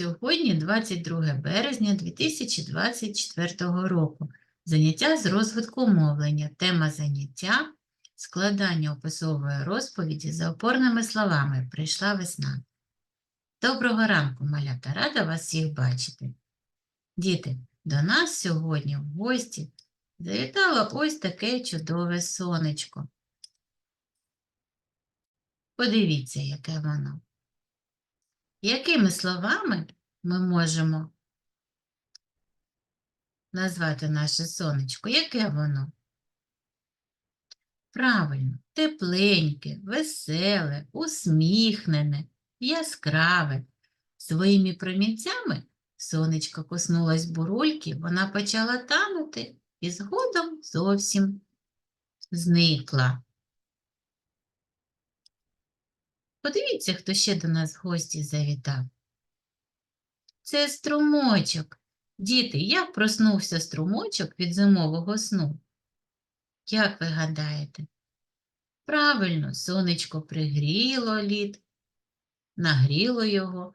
Сьогодні 22 березня 2024 року. Заняття з розвитку мовлення. Тема заняття – складання описової розповіді за опорними словами. Прийшла весна. Доброго ранку, малята! Рада вас всіх бачити. Діти, до нас сьогодні в гості завітало ось таке чудове сонечко. Подивіться, яке воно. Якими словами ми можемо назвати наше сонечко? Яке воно? Правильно, тепленьке, веселе, усміхнене, яскраве. Своїми промінцями сонечко коснулось бурульки, вона почала танути і згодом зовсім зникла. Подивіться, хто ще до нас в гості завітав. Це струмочок. Діти, як проснувся струмочок від зимового сну? Як ви гадаєте? Правильно, сонечко пригріло лід, нагріло його,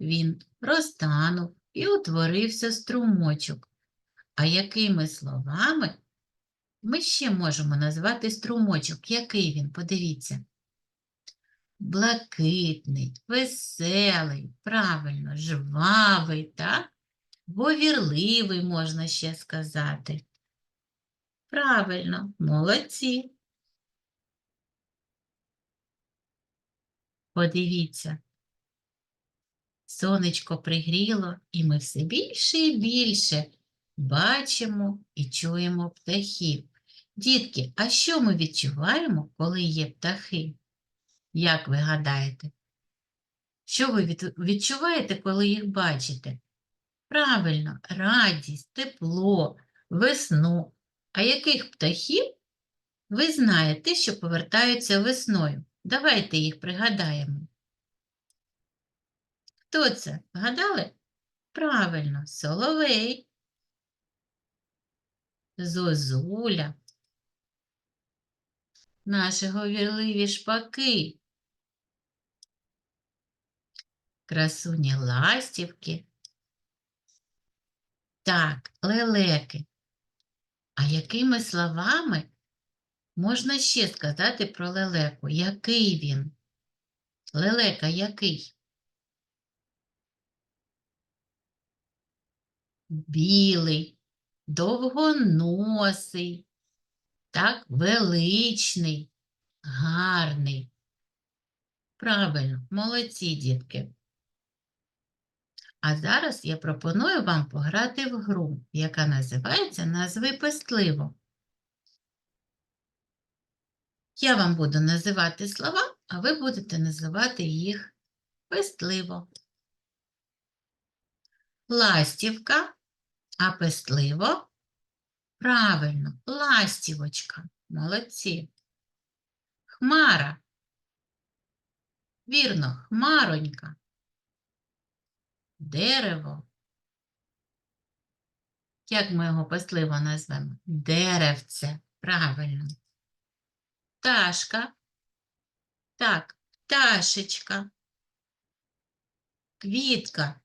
він розтанув і утворився струмочок. А якими словами ми ще можемо назвати струмочок? Який він? Подивіться блакитний, веселий, правильно, жвавий, так? Говірливий, можна ще сказати. Правильно, молодці. Подивіться, сонечко пригріло, і ми все більше і більше бачимо і чуємо птахів. Дітки, а що ми відчуваємо, коли є птахи? Як ви гадаєте? Що ви відчуваєте, коли їх бачите? Правильно, радість, тепло, весну. А яких птахів ви знаєте, що повертаються весною? Давайте їх пригадаємо. Хто це? Вгадали? Правильно, соловей, зозуля, наші говірливі шпаки, красуні ластівки. Так, лелеки. А якими словами можна ще сказати про лелеку? Який він? Лелека який? Білий, довгоносий, так, величний, гарний. Правильно, молодці, дітки. А зараз я пропоную вам пограти в гру, яка називається Назви пестливо. Я вам буду називати слова, а ви будете називати їх пестливо. Ластівка, а пестливо Правильно, ластівочка. Молодці. Хмара. Вірно, хмаронька. Дерево. Як ми його пасливо назвемо? Деревце. Правильно. Пташка. Так, пташечка. Квітка.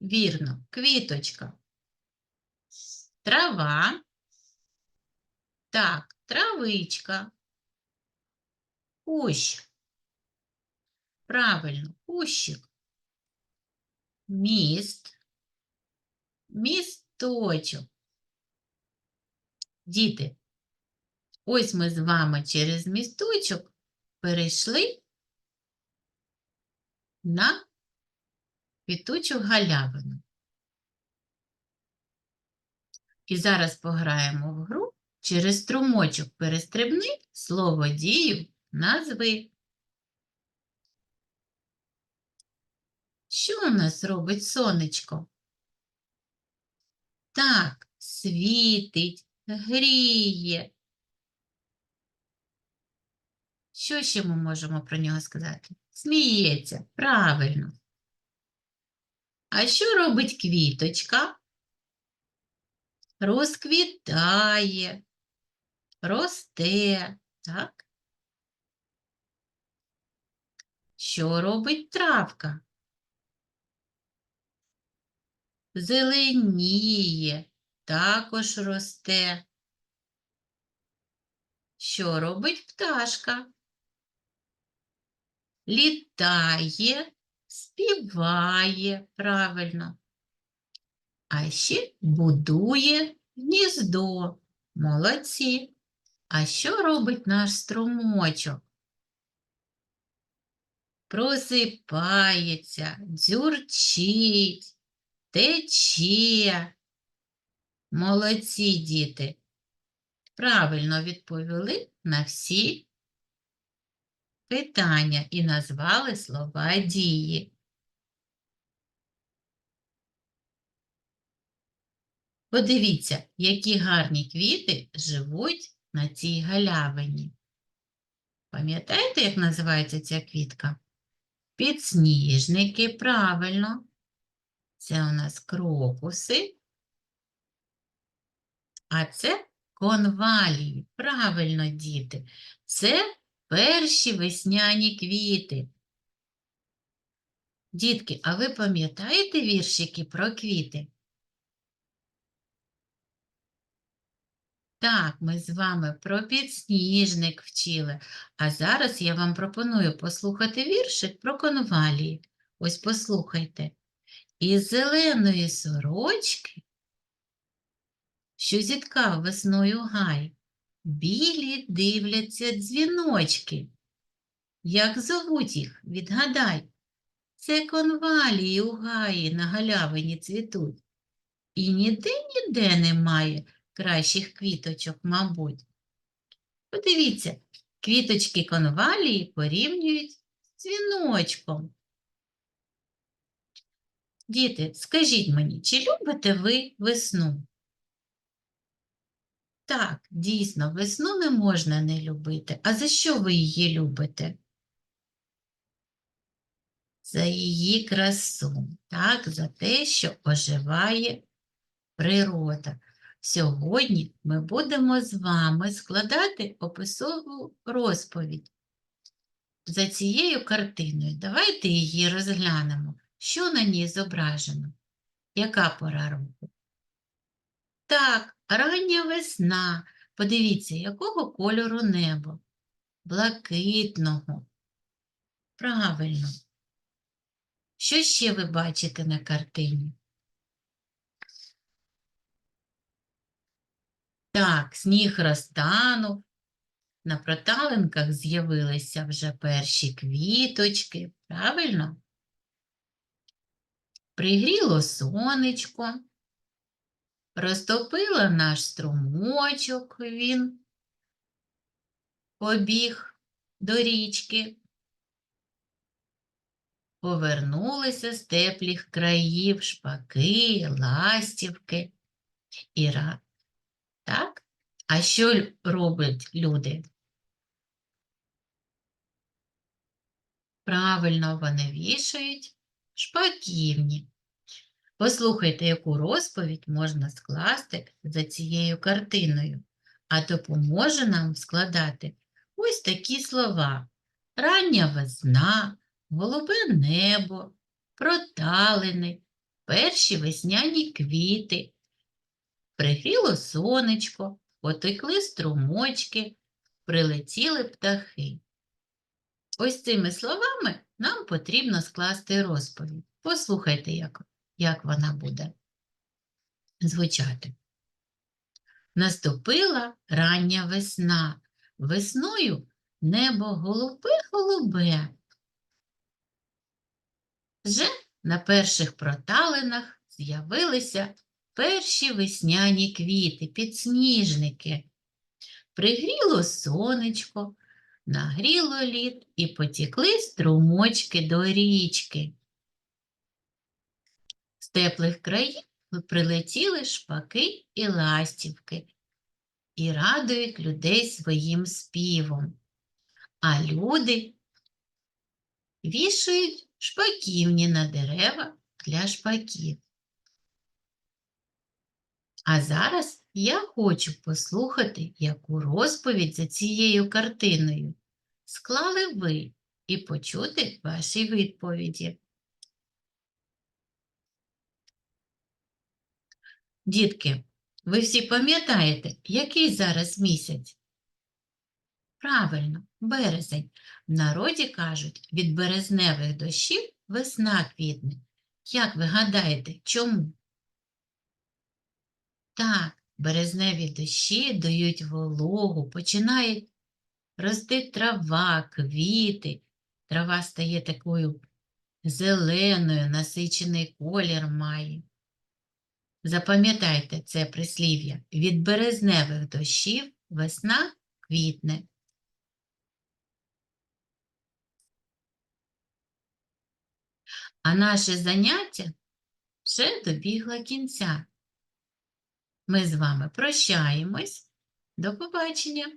Вірно, квіточка. Трава. Так, травичка. Кущ. Правильно, кущик. Міст. Місточок. Діти, ось ми з вами через місточок перейшли на квітучу галявину. І зараз пограємо в гру через струмочок перестрибни слово дію назви. Що у нас робить сонечко? Так, світить, гріє. Що ще ми можемо про нього сказати? Сміється, правильно. А що робить квіточка? розквітає, росте, так? Що робить травка? Зеленіє, також росте. Що робить пташка? Літає, співає, правильно. А ще будує гніздо. Молодці. А що робить наш струмочок? Просипається, дзюрчить, тече. Молодці, діти. Правильно відповіли на всі питання і назвали слова дії. Подивіться, які гарні квіти живуть на цій галявині. Пам'ятаєте, як називається ця квітка? Підсніжники, правильно. Це у нас крокуси. А це конвалії. Правильно, діти. Це перші весняні квіти. Дітки, а ви пам'ятаєте віршики про квіти? Так, ми з вами про підсніжник вчили, а зараз я вам пропоную послухати віршик про конвалії. Ось послухайте. Із зеленої сорочки, що зіткав весною гай, білі дивляться дзвіночки. Як зовуть їх, відгадай. Це конвалії у гаї на галявині цвітуть. І ніде-ніде немає кращих квіточок, мабуть. Подивіться, квіточки конвалії порівнюють з дзвіночком. Діти, скажіть мені, чи любите ви весну? Так, дійсно, весну не можна не любити. А за що ви її любите? За її красу, так, за те, що оживає природа. Сьогодні ми будемо з вами складати описову розповідь за цією картиною. Давайте її розглянемо. Що на ній зображено? Яка пора року? Так, рання весна. Подивіться, якого кольору небо? Блакитного. Правильно. Що ще ви бачите на картині? Так, сніг розтанув, на проталинках з'явилися вже перші квіточки, правильно? Пригріло сонечко, розтопило наш струмочок, він побіг до річки. Повернулися з теплих країв шпаки, ластівки і ра. Так? А що роблять люди? Правильно, вони вішають шпаківні. Послухайте, яку розповідь можна скласти за цією картиною, а допоможе нам складати ось такі слова. Рання весна, голубе небо, проталини, перші весняні квіти, Пригріло сонечко, потекли струмочки, прилетіли птахи. Ось цими словами нам потрібно скласти розповідь. Послухайте, як, як вона буде звучати. Наступила рання весна. Весною небо голубе-голубе. Вже на перших проталинах з'явилися перші весняні квіти, підсніжники. Пригріло сонечко, нагріло лід і потікли струмочки до річки. З теплих країв прилетіли шпаки і ластівки і радують людей своїм співом. А люди вішають шпаківні на дерева для шпаків. А зараз я хочу послухати, яку розповідь за цією картиною склали ви і почути ваші відповіді. Дітки, ви всі пам'ятаєте, який зараз місяць? Правильно, березень. В народі кажуть, від березневих дощів весна квітне. Як ви гадаєте, чому? Так, березневі дощі дають вологу, починають рости трава, квіти. Трава стає такою зеленою, насичений колір має. Запам'ятайте це прислів'я. Від березневих дощів весна квітне. А наше заняття вже добігло кінця. Ми з вами прощаємось. До побачення!